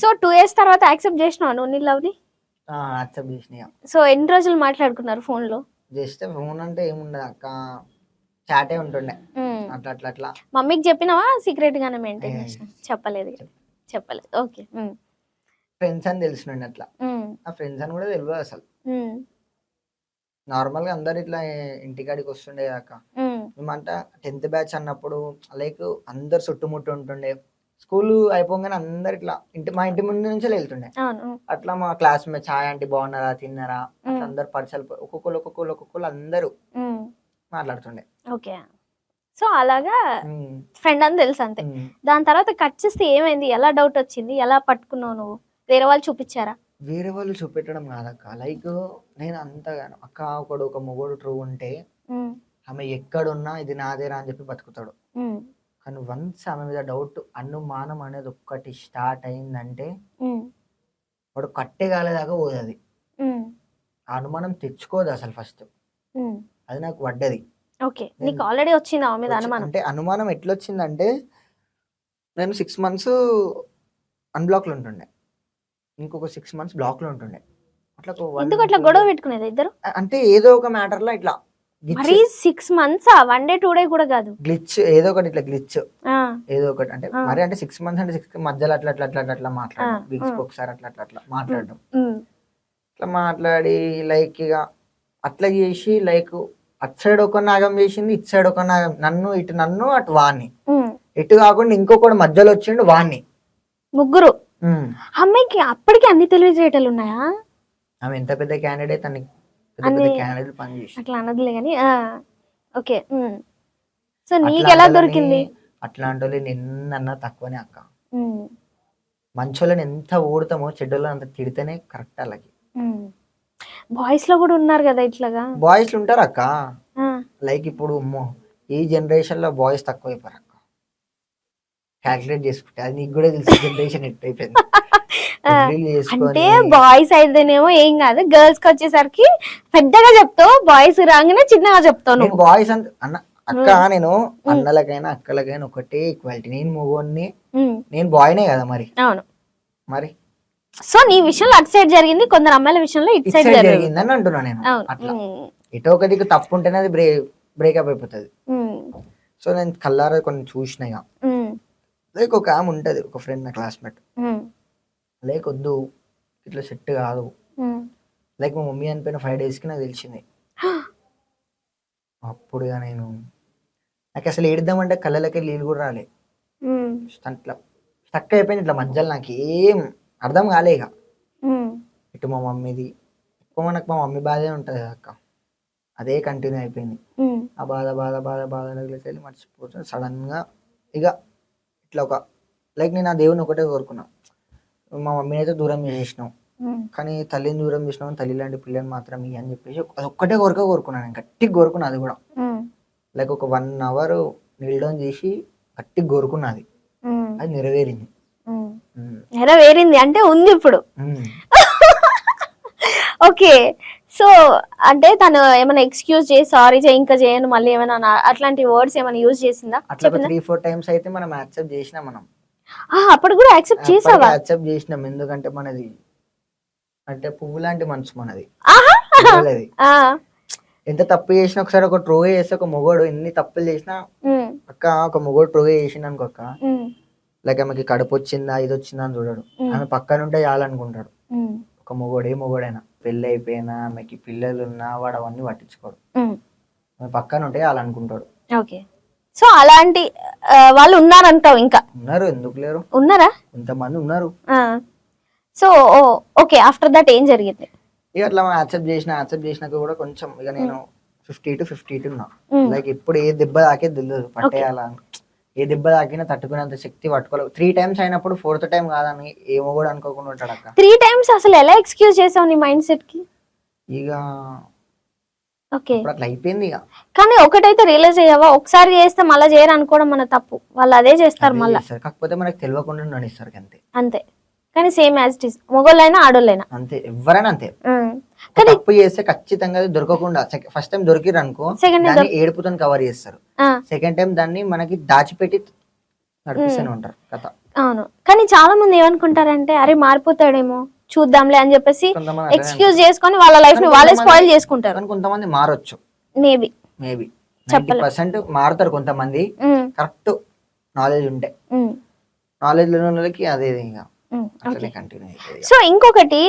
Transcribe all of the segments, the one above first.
So two years తర్వాత accept చేసినావు నువ్వు నీ లవ్ని యాక్సెప్ట్ చేసిన. సో ఎన్ని రోజులు మాట్లాడుకున్నారు ఫోన్లో జస్ట్ ఫోన్ అంటే ఏముండదు అక్క. చాటే ఉంటుండే. అట్లా అట్లా అట్లా. మమ్మీకి చెప్పినావా? సీక్రెట్ గానే మెయింటైన్. చేసిన? చెప్పలేదు చెప్పలేదు. ఓకే. ఫ్రెండ్స్ అని తెలిసినండి అట్లా. ఆ ఫ్రెండ్స్ అని కూడా తెలియదు అసలు. నార్మల్గా అందరు ఇట్లా ఇంటికాడికి వస్తుండే అక్క. మేమంట టెన్త్ బ్యాచ్ అన్నప్పుడు లైక్ అందరు చుట్టుముట్టు ఉంటుండే. స్కూల్ అయిపోగానే అందరు ఇట్లా ఇంటి మా ఇంటి ముందు నుంచి వెళ్తుండే. అట్లా మా క్లాస్ మేట్ ఛాయ్ ఆంటీ బాగున్నారా? తిన్నారా? అట్లా అందరు పరిచయాలు ఒక్కొక్కరు ఒక్కొక్కరు ఒక్కొక్కరు అందరూ మాట్లాడుతుండే. ఓకే. సో అలాగా ఫ్రెండ్ అని తెలుసు అంతే. దాని తర్వాత కట్ చేస్తే ఏమైంది? ఎలా డౌట్ వచ్చింది? ఎలా పట్టుకున్నావు నువ్వు? వేరే వాళ్ళు చూపించారా? వేరే వాళ్ళు చూపెట్టడం కాదక్క. లైక్ నేను అంతగాను అక్క ఒకడు ఒక మొగోడు ట్రూ ఉంటే ఆమె ఎక్కడున్నా ఇది నాదేరా అని చెప్పి బతుకుతాడు. కానీ వన్స్ ఆమె మీద డౌట్ అనుమానం అనేది ఒక్కటి స్టార్ట్ అయిందంటే వాడు కట్టే కాలేదాకా పోదు అది ఉమ్, ఆ అనుమానం తెచ్చుకోదు అసలు ఫస్ట్. అది నాకు పడ్డది. ఓకే. నీకు ఆల్రెడీ వచ్చింది ఆమె మీద అనుమానం? అంటే అనుమానం ఎట్లొచ్చిందంటే నేను సిక్స్ మంత్స్ అన్బ్లాక్లో ఉంటుండే. ఇంకొక సిక్స్ మంత్స్ బ్లాక్లో ఉంటుండే. అట్లా ఎందుకు అట్లా గొడవ పెట్టుకునేది ఇద్దరు? అంటే ఏదో ఒక మ్యాటర్లో ఇట్లా మరీ six months one day two day కూడా కాదు. గ్లిచ్ ఏదో ఒకటి ఇట్లా గ్లిచ్ ఏదో ఒకటి అంటే. మరి అంటే సిక్స్ మంత్స్ అంటే సిక్స్ మధ్యలో అట్లా అట్లా అట్లా అట్లా మాట్లాడడం. వీక్స్. ఒకసారి అట్లా అట్లా అట్లా మాట్లాడడం. ఇట్లా మాట్లాడి లైక్ ఇక అట్లా చేసి లైక్ అటు సైడ్ ఒక నాగం చేసింది ఇటు సైడ్ ఒక నాగం. నన్ను ఇటు నన్ను అటు వాణ్ణి. ఇటు కాకుండా ఇంకొకటి మధ్యలో వచ్చిండు వాణ్ణి. ముగ్గురు. అమ్మాయికి అప్పటికి అన్ని తెలివితేటలు ఉన్నాయా? ఆమె ఎంత పెద్ద క్యాండిడేట్ అని అట్లా అనదులే కానీ ఓకే సో నీకు ఎలా దొరికింది? అట్లాంటి వాళ్ళు నిన్న తక్కువనే అక్క. మంచోళ్ళని ఎంత ఓడతామో చెడ్డోళ్ళని అంత తిడితేనే కరెక్ట్ అలాగే. బాయ్స్లో కూడా ఉన్నారు కదా ఇట్లాగా? బాయ్స్ ఉంటారు అక్క. లైక్ ఇప్పుడు ఈ జనరేషన్లో బాయ్స్ తక్కువ అయిపోయారు అక్క. క్యాల్కులేట్ చేసుకుంటే అది నీకు కూడా తెలిసి జనరేషన్ ఎట్ అయిపోయింది అంటే బాయ్స్ అయితేనేమో ఏం కాదు గర్ల్స్కి వచ్చేసరికి పెద్దగా చెప్తావు బాయ్స్ రాగానే చిన్నగా చెప్తావు నువ్వు. బాయ్స్ అన్న అక్క నేను అన్నలకైనా అక్కలకైనా ఒకటే ఈక్వాలిటీ నేను మూగోని నేను బాయ్నే కదా మరి? అవును. మరి? సో నీ విషయంలో అటు సైడ్ జరిగింది కొందరు అమ్మాయిల విషయంలో ఇటు సైడ్ జరిగింది. జరిగిందని అంటున్నా నేను. అట్లా. ఇటో ఒక దిక్కు తప్పు ఉంటేనే అది బ్రే బ్రేకప్ అయిపోతుంది. సో నేను కల్లారా కొన్ని చూసిన లైక్ ఒక ఆమె ఉంటది ఒక ఫ్రెండ్ నా క్లాస్మేట్ లైక్ వద్దు ఇట్లా సెట్ కాదు. లైక్ మా మమ్మీ అనిపోయిన ఫైవ్ డేస్కి నాకు తెలిసింది. అప్పుడు ఇక నేను నాకు అసలు ఏడుద్దామంటే కళ్ళలకి నీళ్ళు కూడా రాలే. అట్లా స్టక్ అయిపోయింది ఇట్లా మధ్యలో నాకు ఏం అర్థం కాలే ఇక. ఇటు మా మమ్మీది ఎక్కువ మనకు మా మమ్మీ బాధే ఉంటుంది కదా అక్క. అదే కంటిన్యూ అయిపోయింది. ఆ బాధ బాధ బాధ బాధలోకి వెళ్ళి మర్చిపోతుంది సడన్గా ఇక ఇట్లా ఒక లైక్ నేను ఆ దేవుని ఒకటే కోరుకున్నా. మా మమ్మీని అయితే దూరం చేసేసినాం కానీ తల్లిని దూరం చేసినాం తల్లి లాంటి పిల్లని మాత్రం ఇయ్యి అని చెప్పేసి అది ఒక్కటే కోరిక కోరుకున్నాను నేను. గట్టిగా కోరుకున్నా అది కూడా. లైక్ ఒక వన్ అవర్ నీల్ డౌన్ చేసి గట్టిగా కోరుకున్నది అది. నెరవేరింది. నెరవేరింది. అంటే ఉంది ఇప్పుడు. ఓకే. సో అంటే తను ఏమైనా ఎక్స్క్యూజ్ చేసి సారీ చేయి ఇంకా చేయను మళ్ళీ ఏమైనా అట్లాంటి వర్డ్స్ ఏమైనా యూజ్ చేసిందా? అట్లా త్రీ ఫోర్ టైమ్స్ అయితే మనం యాక్సెప్ట్ చేసినాం మనం. అప్పుడు కూడా యాక్సెప్ట్ చేసావా? యాక్సెప్ట్ చేసినాం. ఎందుకంటే మనది అంటే పువ్వు లాంటి మనసు మనది. ఎంత తప్పు చేసినా ఒకసారి ఒక ట్రో చేస్తే ఒక మొగోడు ఎన్ని తప్పులు చేసినా అక్క ఒక మొగోడు ట్రో చేసిండు అనుకో అక్క. లైక్ ఆమెకి కడుపు వచ్చిందా ఇది వచ్చిందా అని చూడడు. ఆమె పక్కన ఉంటే చాలనుకుంటాడు. ఒక మొగోడు ఏ మొగోడైనా. పెళ్ళి అయిపోయినా ఆమెకి పిల్లలు ఉన్నా వాడు అవన్నీ పట్టించుకోడు. ఆమె పక్కన ఉంటే చాలనుకుంటాడు. ఓకే. సో అలాంటి వాళ్ళు ఉన్నారంటావు ఇంకా? ఉన్నారు ఎందుకు లేరు? ఉన్నారా? కొంతమంది ఉన్నారు. సో ఓకే ఆఫ్టర్ దట్ ఏం జరిగింది? ఇక అట్లా యాక్సెప్ట్ చేసిన యాక్సెప్ట్ చేసినాక కూడా కొంచెం ఇక నేను ఫిఫ్టీ టు ఫిఫ్టీ టు ఉన్నా. లైక్ ఎప్పుడు ఏ దెబ్బ తాకే తెలియదు పట్టేయాలా ఏ దెబ్బ తాకినా తట్టుకునేంత శక్తి పట్టుకోలేదు త్రీ టైమ్స్ అయినప్పుడు ఫోర్త్ టైం కాదని ఏమో కూడా అనుకోకుండా ఉంటాడు అక్క. త్రీ టైమ్స్ అసలు ఎలా ఎక్స్క్యూజ్ చేసావు నీ మైండ్ సెట్కి? ఇక ఇప్పుడు అట్లా అయిపోయింది ఇక. కానీ ఒకటైతే రియలైజ్ అయ్యావా? ఒకసారి చేస్తే మళ్ళీ చేయరు అనుకోవడం మన తప్పు. వాళ్ళు అదే చేస్తారు మళ్ళా. చేస్తారు. కాకపోతే మనకు తెలియకుండా నడిస్తారు అంతే. అంతే. కానీ సేమ్ యాజ్ ఇట్ ఈస్. మొగోళ్ళైనా ఆడోళ్ళైనా. అంతే. ఎవరైనా అంతే. ఉమ్. ఒక కానీ తప్పు చేస్తే ఖచ్చితంగా అది దొరకకుండా ఫస్ట్ టైం దొరికిరు అనుకో సెకండ్ దాన్ని ఏడుపుతో కవర్ చేస్తారు. ఆ. సెకండ్ టైం దాన్ని మనకి దాచిపెట్టి నడిపిస్తూనే ఉంటారు. కథ. అవును. కానీ చాలా మంది ఏమనుకుంటారంటే అరే మారిపోతాడేమో. చూద్దాంలే అని చెప్పేసి ఎక్స్క్యూజ్ చేసుకొని వాళ్ళ లైఫ్ని వాళ్ళే స్పాయిల్ చేసుకుంటారు. కొంతమంది మారొచ్చు. మేబీ మేబీ పర్సెంట్ మారుతారు కొంతమంది. కరెక్ట్ నాలెడ్జ్ ఉంటే. నాలెడ్జ్ లేని వాళ్ళకి అదే ఇంకా. సో ఇంకొకటి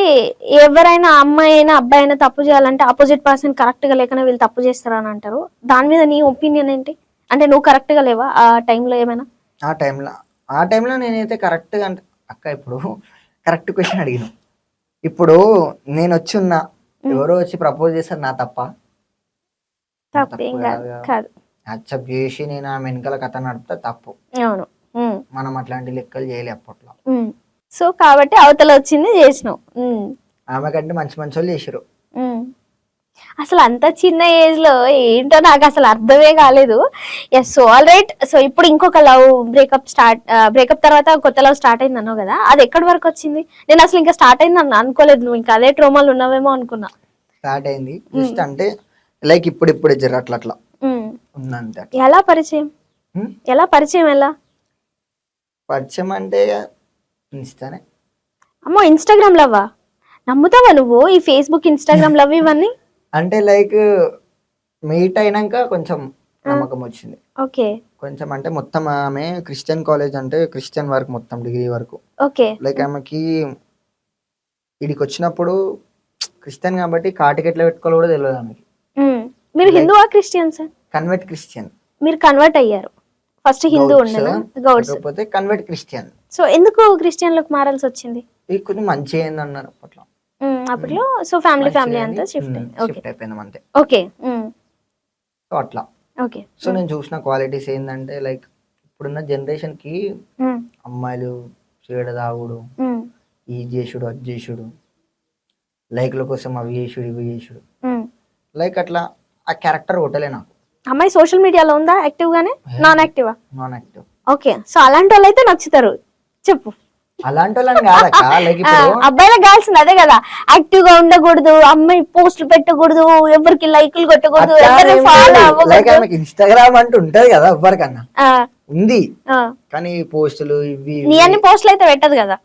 ఎవరైనా అమ్మాయి అయినా అబ్బాయి అయినా తప్పు చేయాలంటే ఆపోజిట్ పర్సన్ కరెక్ట్గా లేకనే వీళ్ళు తప్పు చేస్తారని అంటారు. దాని మీద నీ ఒపీనియన్ ఏంటి? అంటే నువ్వు కరెక్ట్గా లేవా ఆ టైంలో ఏమైనా? ఆ టైంలో ఆ టైంలో నేనైతే కరెక్ట్గా అంటే అక్క ఇప్పుడు కరెక్ట్ క్వశ్చన్ అడిగిన. ఇప్పుడు నేను వచ్చి ఉన్నా ఎవరో వచ్చి ప్రపోజ్ చేస్తారు నా తప్ప. కాదు యాక్సెప్ట్ చేసి నేను ఆమె వెనకాల కథ నడిపితే తప్పు. అవును. మనం అట్లాంటి లెక్కలు చేయలే అప్పట్లో. సో కాబట్టి అవతల వచ్చింది చేసినావు. ఆమె కంటే మంచి మంచి వాళ్ళు చేసారు. అసలు అంత చిన్న ఏజ్లో ఏంటో నాకు అసలు అర్థమే కాలేదు. Yes so all right so ఇప్పుడు ఇంకొక లవ్ బ్రేకప్ స్టార్ట్ బ్రేకప్ తర్వాత కొత్త లవ్ స్టార్ట్ అయింది అన్నావు కదా అది ఎక్కడి వరకు వచ్చింది? నేను అసలు ఇంకా స్టార్ట్ అయింది అన్న అనుకోలేదు నువ్వు ఇంకా అదే ట్రోమాలు ఉన్నావేమో అనుకున్నా. స్టార్ట్ అయింది. జస్ట్ అంటే లైక్ ఇప్పుడు ఇప్పుడు జర అట్లా అట్లా. ఉందంతే ఎలా పరిచయం? ఉమ్. ఎలా పరిచయం ఎలా? పరిచయం అంటే ఇస్తానే అమ్మో ఇన్స్టాగ్రామ్ లవ్వా? నమ్ముతావా నువ్వు ఈ ఫేస్బుక్ ఇన్స్టాగ్రామ్ లవ్ ఇవన్నీ? అంటే లైక్ మీట్ అయినాక కొంచెం నమ్మకం వచ్చింది. ఓకే. కొంచెం అంటే మొత్తం ఆమె క్రిస్టియన్ కాలేజ్ అంటే క్రిస్టియన్ వరకు మొత్తం డిగ్రీ వరకు. ఓకే. లైక్ ఆమెకి ఇడికి వచ్చినప్పుడు క్రిస్టియన్ కాబట్టి కాటికి ఎట్లా పెట్టుకోవాలో కూడా తెలియదు ఆమెకి. మీరు హిందువా క్రిస్టియన్స్ కన్వర్ట్ క్రిస్టియన్. మీరు కన్వర్ట్ అయ్యారు. ఫస్ట్ హిందూ ఉండేనా? గౌడ్స్. కాకపోతే కన్వర్ట్ క్రిస్టియన్. సో ఎందుకు క్రిస్టియన్లకు మారాల్సి వచ్చింది? ఇది కొంచెం మంచి అయింది అన్నారు అప్పట్లో. అప్పట్లో సో ఫ్యామిలీ ఫ్యామిలీ అంతా షిఫ్ట్ షిఫ్ట్ అయిపోయింది అంతే. ఓకే సో అట్లా. ఓకే సో నేను చూసిన క్వాలిటీస్ ఏంటంటే లైక్ ఇప్పుడున్న జనరేషన్కి అమ్మాయిలు చీడ తాగుడు ఈ చేసుడు అది చేసుడు లైక్ల కోసం అవి చేసుడు ఇవి చేసుడు. లైక్ అట్లా ఆ క్యారెక్టర్ కొట్టలే నాకు. అమ్మాయి సోషల్ మీడియాలో ఉందా? యాక్టివ్ గానే? నాన్ యాక్టివా నాన్ యాక్టివ్ ఓకే సో అలాంటి వాళ్ళు అయితే నచ్చుతారు. చెప్పు. అలాంటి వాళ్ళని కాదక్క? లైక్ ఇప్పుడు అబ్బాయిలకు కావాల్సింది అదే కదా. యాక్టివ్గా ఉండకూడదు అమ్మాయి పోస్టులు పెట్టకూడదు ఎవరికి లైకులు కొట్టకూడదు ఎవరిని ఫాలో లైక్ అవ్వకూడదు. ఆమెకి ఇన్స్టాగ్రామ్ అంటూ ఉంటది కదా ఎవరికన్నా ఉంది. కానీ పోస్టులు ఇవి నీ అన్ని పోస్టులు అయితే పెట్టదు కదా.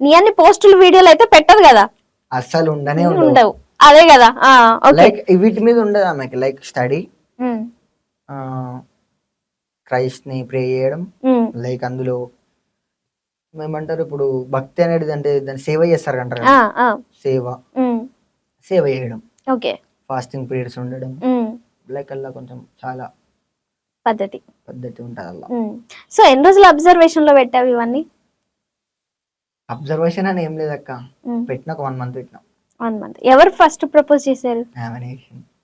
నీ అన్ని పోస్టులు వీడియోలు అయితే పెట్టదు కదా. అస్సలు ఉండనే ఉండవు. అదే కదా. లైక్ వీటి మీద ఉండదు ఆమెకి. లైక్ స్టడీ క్రైస్ట్ని ప్రే చేయడం లైక్ అందులో ఏమంటారు ఇప్పుడు భక్తి అనేది అంటే దాన్ని సేవ చేస్తారు అంటారు ఆ, కదా. ఆ, సేవ. ఉమ్, సేవ చేయడం. ఓకే. ఫాస్టింగ్ పీరియడ్స్ ఉండడం. ఉమ్, లైక్ అలా కొంచెం చాలా పద్ధతి. పద్ధతి ఉంటుంది అలా. ఉమ్. సో ఎన్ని రోజులు అబ్జర్వేషన్లో పెట్టావు ఇవన్నీ? అబ్జర్వేషన్ అని ఏం లేదక్క. పెట్టిన ఒక వన్ మంత్ పెట్టిన. వన్ మంత్ ఎవరు ఫస్ట్ ప్రపోజ్ చేశారు? నామినేషన్